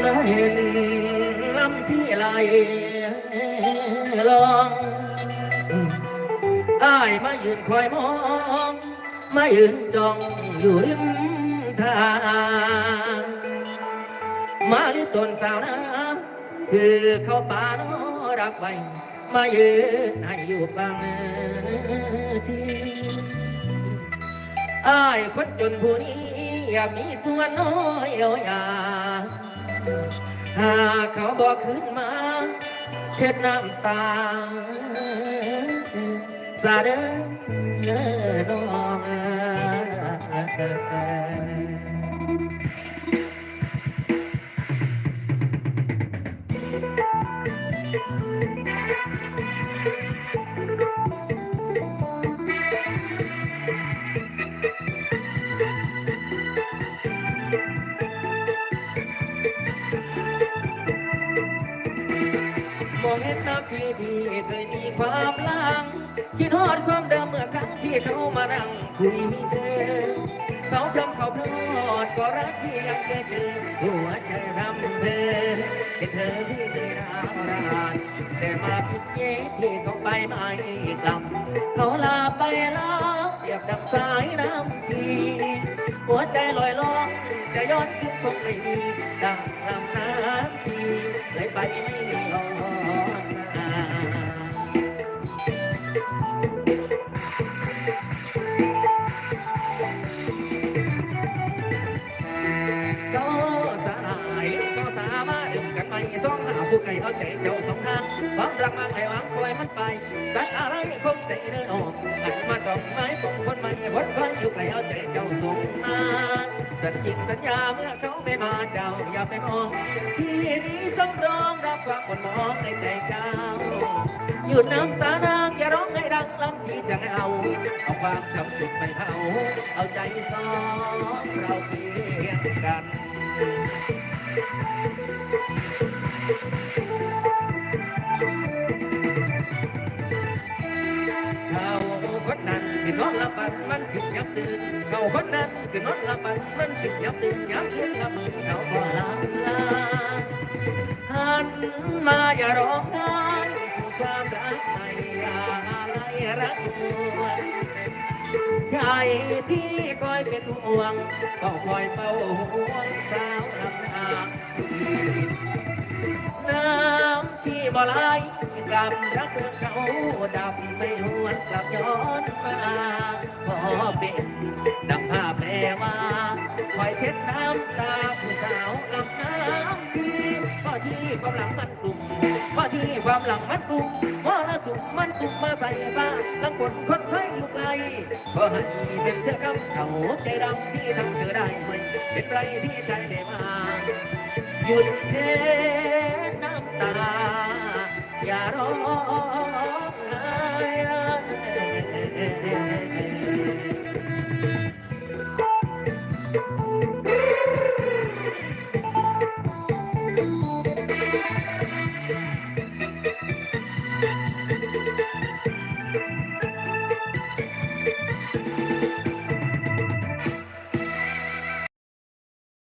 และเห็นลำที่ไหลลองอายมายืนคอยมองมายืนจ้องอยู่ริมทางมาลิตนสาวนะคือเขาป่าโนรักไว้มายืนให้อยู่ฟังทีอายคนจนผู้นี้อยากมีส่วนน้อยอยอา หากเขาบอกขึ้นมาเช็ดน้ำตาสาเด้อน้องมอง นน้ำที่ที่เคยมีความลังคิดฮอดความเดิมเมื่อครั้งที่เขามานั่งคุยเธอ เขาพรำเขาพลอดก็รักที่ยังเคยเจอหัวใจรำเธอเป็นเธอที่เคยราวรานแต่มาพิดเย่ที่เขาไปไม่กลับเขาลาไปแล้วเปรียบดังสายน้ำทีหัวใจลอยล่องจะย้อนขึ้นคงไม่มีดังลำน้ำทีไหลไปไม่มีหอ องหาเอาใจเจ้าสองทางหวังรักมาให้หวังปล่อยมันไปแตัดอะไรคงใจเดินออกหันมาจ้องไม้ปองคนใหม่วนไว้อยู่ไกลเอาใจเจ้าสองมาสัญญิงสัญญาเมื่อเขาไม่มาเจ้าอย่าไปมองที่นี้สำรองรับความคนมองในใจเจ้าหยุดน้ำตานางอย่าร้องให้ดังลำที่จะเอาเอาความจำจุดไปเผาเอาใจสองเราเพียงกันเข ละปันมันคิดยับตื่นเขาคนนั้นคือนอนละปันมันคิดยับตื่นยับตื่นละมือเขาก็ลาลาหันมาอย่าร้องไห้ความรักในอะไรรักหวนใจที่คอยเป็นห่วงเฝ้าคอยเฝ้าห่วงสาวลำทางน้ำที่บ่ไหลกำรักเรื่อเขาดำไม่หวนกลับย้อนมา เป็น ดังภาพแปลว่าคอยเช็ดน้ำตาผู้สาวลำน้ำที่อที่ความหลังมันกลุ่มพอที่ความหลังมันกลุ่มพอละสุมมันตุ่มมาใส่บ้าทั้งคนคนไทยอยู่ไกลขอให้เป็นเชื่อคำเขาใจดำที่ทำเธอได้ไหมเป็นไรที่ใจได้มาหยุดเท